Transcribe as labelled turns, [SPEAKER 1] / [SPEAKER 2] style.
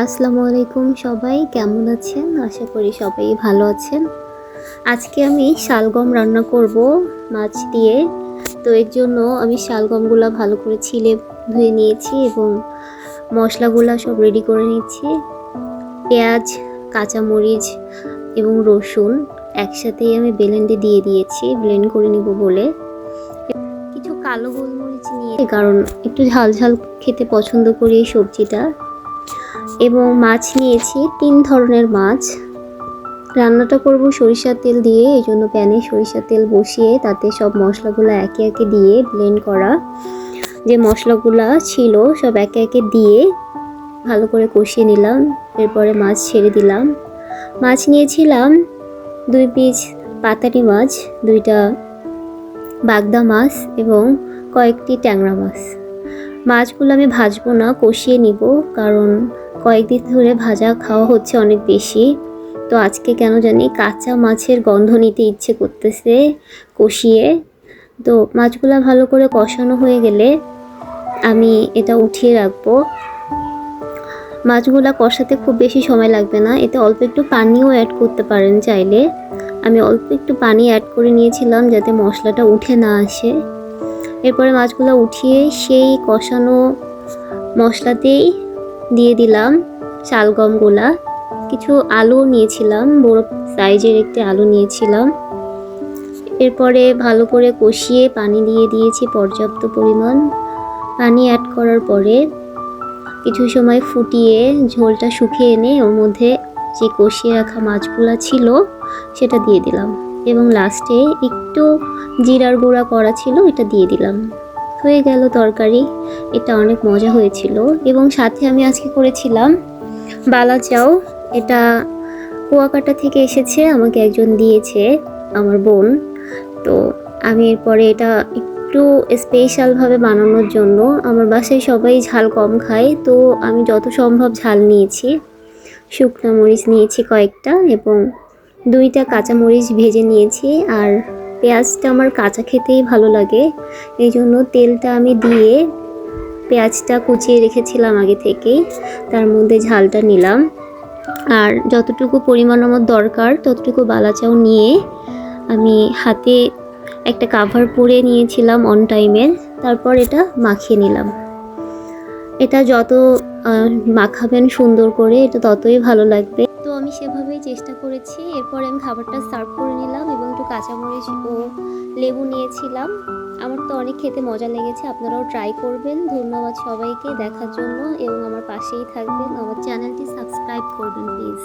[SPEAKER 1] আসসালামু আলাইকুম সবাই, কেমন আছেন? আশা করি সবাই ভালো আছেন। আজকে আমি শালগম রান্না করব, মাছ দিয়ে। তো এর জন্য আমি শালগমগুলো ভালো করে ছিলে ধুয়ে নিয়েছি এবং মশলাগুলো সব রেডি করে নিচ্ছি। পেঁয়াজ, কাঁচামরিচ এবং রসুন একসাথেই আমি ব্লেন্ডে দিয়ে দিয়েছি ব্লেন্ড করে নিব বলে। কিছু কালো গোলমরিচ নিয়ে, কারণ একটু ঝাল ঝাল খেতে পছন্দ করি এই সবজিটা। এবং মাছ নিয়েছি, তিন ধরনের মাছ। রান্নাটা করব সরিষার তেল দিয়ে, এই জন্য প্যানে সরিষার তেল বসিয়ে তাতে সব মশলাগুলো একে একে দিয়ে ব্লেন্ড করা। যে মশলাগুলো ছিল সব একে একে দিয়ে ভালো করে কষিয়ে নিলাম, এরপরে মাছ ছেড়ে দিলাম। মাছ নিয়েছিলাম দুই পিস পাতারি মাছ, দুইটা বাগদা মাছ এবং কয়েকটি ট্যাংরা মাছ। মাছগুলো আমি ভাজবো না, কষিয়ে নিব, কারণ কয়েকদিন ধরে ভাজা খাওয়া হচ্ছে অনেক বেশি। তো আজকে কেন জানি কাঁচা মাছের গন্ধ নিতে ইচ্ছে করতেছে কষিয়ে। তো মাছগুলো ভালো করে কষানো হয়ে গেলে আমি এটা উঠিয়ে রাখব। মাছগুলা কষাতে খুব বেশি সময় লাগবে না। এতে অল্প একটু পানিও অ্যাড করতে পারেন চাইলে। আমি অল্প একটু পানি অ্যাড করে নিয়েছিলাম যাতে মশলাটা উঠে না আসে। এরপরে মাছগুলো উঠিয়ে সেই কষানো মশলাতেই দিয়ে দিলাম শালগমগুলা কিছু আলু নিয়েছিলাম, বড় সাইজের একটি আলু নিয়েছিলাম। এরপরে ভালো করে কষিয়ে পানি দিয়ে দিয়েছি পর্যাপ্ত পরিমাণ। পানি অ্যাড করার পরে কিছু সময় ফুটিয়ে ঝোলটা শুকিয়ে এনে ওর মধ্যে যে কষিয়ে রাখা মাছগুলা ছিল সেটা দিয়ে দিলাম। এবং লাস্টে একটু জিরার গুঁড়া করা ছিল, এটা দিয়ে দিলাম। হয়ে গেল তরকারি। এটা অনেক মজা হয়েছিল এবং সাথে আমি আজকে করেছিলাম বালা চাও। এটা কুয়াকাটা থেকে এসেছে, আমাকে একজন দিয়েছে আমার বোন। তো আমি এরপরে এটা একটু স্পেশালভাবে বানানোর জন্য, আমার বাসায় সবাই ঝাল কম খায়, তো আমি যত সম্ভব ঝাল নিয়েছি। শুকনো মরিচ নিয়েছি কয়েকটা এবং দুইটা কাঁচামরিচ ভেজে নিয়েছি আর পেঁয়াজটা আমার কাঁচা খেতেই ভালো লাগে। এই জন্য তেলটা আমি দিয়ে পেঁয়াজটা কুচিয়ে রেখেছিলাম আগে থেকেই। তার মধ্যে ঝালটা নিলাম। আর যতটুকু পরিমাণ আমার দরকার, ততটুকু বালাচাও নিয়ে আমি হাতে একটা কাভার পরে নিয়েছিলাম অন টাইমের তারপর এটা মাখিয়ে নিলাম। এটা যত মাখাবেন সুন্দর করে, এটা ততই ভালো লাগবে। সেভাবেই চেষ্টা করেছি। এরপরে আমি খাবারটা সার্ভ করে নিলাম এবং একটু কাঁচামরিচ ও লেবু নিয়েছিলাম। আমার তো অনেক খেতে মজা লেগেছে, আপনারাও ট্রাই করবেন। ধন্যবাদ সবাইকে দেখার জন্য এবং আমার পাশেই থাকবেন। আমার চ্যানেলটি সাবস্ক্রাইব করবেন প্লিজ